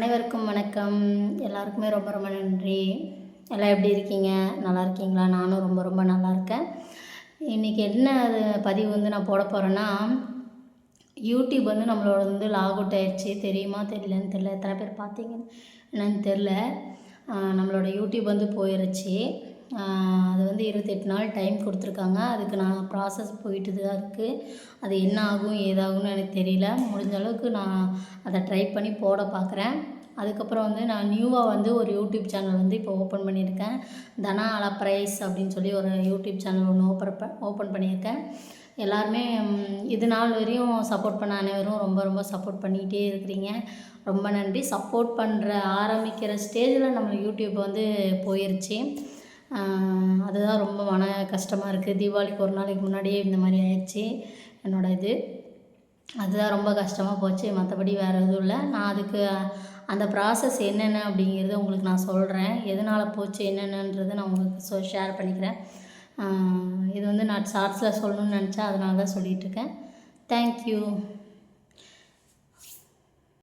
அனைவருக்கும் வணக்கம். எல்லாருக்குமே ரொம்ப ரொம்ப நன்றி. எல்லாம் எப்படி இருக்கீங்க? நல்லா இருக்கீங்களா? நானும் ரொம்ப ரொம்ப நல்லா இருக்கேன். இன்றைக்கி என்ன அது பதிவு வந்து நான் போட போகிறேன்னா யூடியூப் வந்து நம்மளோட வந்து லாக் அவுட் ஆயிடுச்சு. தெரியுமா? தெரியலன்னு தெரில எத்தனை பேர் பார்த்தீங்க என்னன்னு தெரில நம்மளோட யூடியூப் வந்து போயிடுச்சு அது வந்து இருபத்தெட்டு நாள் டைம் கொடுத்துருக்காங்க. அதுக்கு நான் ப்ராசஸ் போயிட்டு தான் இருக்குது அது என்ன ஆகும் ஏதாகும்னு எனக்கு தெரியல. முடிஞ்ச அளவுக்கு நான் அதை ட்ரை பண்ணி போட பார்க்குறேன் அதுக்கப்புறம் வந்து நான் நியூவாக வந்து ஒரு யூடியூப் சேனல் வந்து இப்போ ஓப்பன் பண்ணியிருக்கேன். தனா அலா ப்ரைஸ் அப்படின்னு சொல்லி ஒரு யூடியூப் சேனல் ஒன்று ஓப்பன் ஓப்பன் பண்ணியிருக்கேன். எல்லாருமே இது நாள் வரையும் சப்போர்ட் பண்ண அனைவரும் ரொம்ப ரொம்ப சப்போர்ட் பண்ணிக்கிட்டே இருக்கிறீங்க. ரொம்ப நன்றி. சப்போர்ட் பண்ணுற ஆரம்பிக்கிற ஸ்டேஜில் நம்ம யூடியூப் வந்து போயிருச்சு. அதுதான் ரொம்ப மன கஷ்டமாக இருக்குது தீபாவளிக்கு ஒரு நாளைக்கு முன்னாடியே இந்த மாதிரி ஆயிடுச்சு என்னோட இது. அதுதான் ரொம்ப கஷ்டமாக போச்சு. மற்றபடி வேறு எதுவும் இல்லை. நான் அதுக்கு அந்த ப்ராசஸ் என்னென்ன அப்படிங்கிறத உங்களுக்கு நான் சொல்கிறேன் எதனால் போச்சு என்னென்னன்றதை நான் உங்களுக்கு சொ ஷேர் பண்ணிக்கிறேன். இது வந்து நான் ஷார்ட்ஸில் சொல்லணும்னு நினச்சேன். அதனால தான் சொல்லிகிட்ருக்கேன் தேங்க்யூ